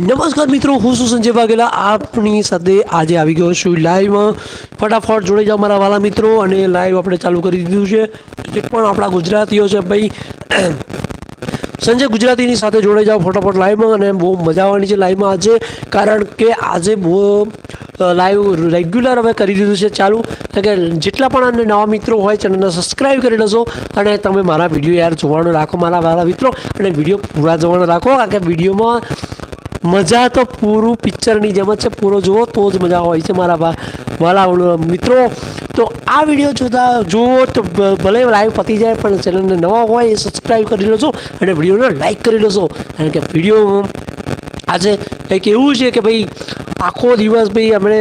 નમસ્કાર મિત્રો, હું છું સંજય વાઘેલા. આપની સાથે આજે આવી ગયો છું લાઈવમાં ફટાફટ જોડે જાઓ મારા વાલા મિત્રો અને લાઈવ આપણે ચાલુ કરી દીધું છે. જે પણ આપણા ગુજરાતીઓ છે ભાઈ, સંજય ગુજરાતીની સાથે જોડે જાઓ ફટાફટ લાઈવમાં અને બહુ મજા આવવાની છે લાઈવમાં આજે. કારણ કે આજે બહુ લાઈવ રેગ્યુલર હવે કરી દીધું છે ચાલુ. કારણ કે જેટલા પણ અને નવા મિત્રો હોય ચેનલને સબસ્ક્રાઈબ કરી લેશો અને તમે મારા વીડિયો યાર જોવાનું રાખો મારા વાળા મિત્રો. અને વીડિયો પૂરા જોવાનું રાખો કારણ કે વિડીયોમાં મજા તો પૂરું પિક્ચરની જેમ જ છે. પૂરો જુઓ તો જ મજા હોય છે મારા વાલા મિત્રો. તો આ વીડિયો જોતા જુઓ તો ભલે લાઈવ પતી જાય પણ ચેનલને નવા હોય એ સબસ્ક્રાઈબ કરી લેજો અને વિડીયોને લાઈક કરી લેશો કારણ કે વીડિયો આજે કંઈક એવું છે કે ભાઈ આખો દિવસ ભાઈ આપણે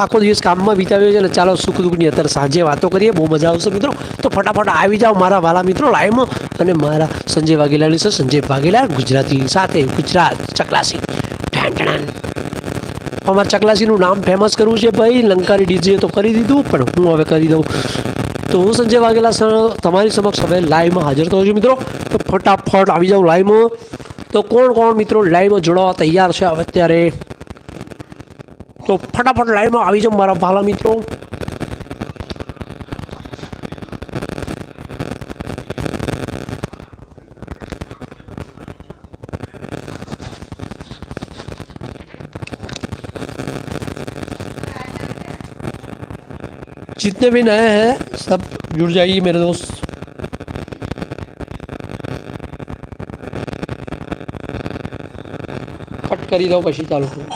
આખો દિવસ કામમાં વિતાવ્યો છે ને ચાલો સુખ દુઃખની અત્યારે સાંજે વાતો કરીએ, બહુ મજા આવશે મિત્રો. તો ફટાફટ આવી જાઓ મારા વાલા મિત્રો લાઈવમાં અને મારા સંજય વાઘેલાની સર સંજય વાઘેલા ગુજરાતી સાથે ગુજરાત ચકલાસી. ઠાણ ઠાણ. ચકલાસીનું નામ ફેમસ કરવું છે ભાઈ. લંકારી ડીજે તો કરી દીધું, પણ હું હવે કરી દઉં. તો હું સંજય વાઘેલા સર તમારી સમક્ષ હવે લાઈવમાં હાજર થયો છું મિત્રો. તો ફટાફટ આવી જાઉં લાઈવમાં. તો કોણ કોણ મિત્રો લાઈવમાં જોડાવા તૈયાર છે? હવે અત્યારે તો ફટાફટ લાઈવમાં આવી જાઓ મારા ભાલા મિત્રો जितने भी नए हैं सब जुड़ जाइए मेरे दोस्त કટ કરી દઉં પછી ચાલુ કરું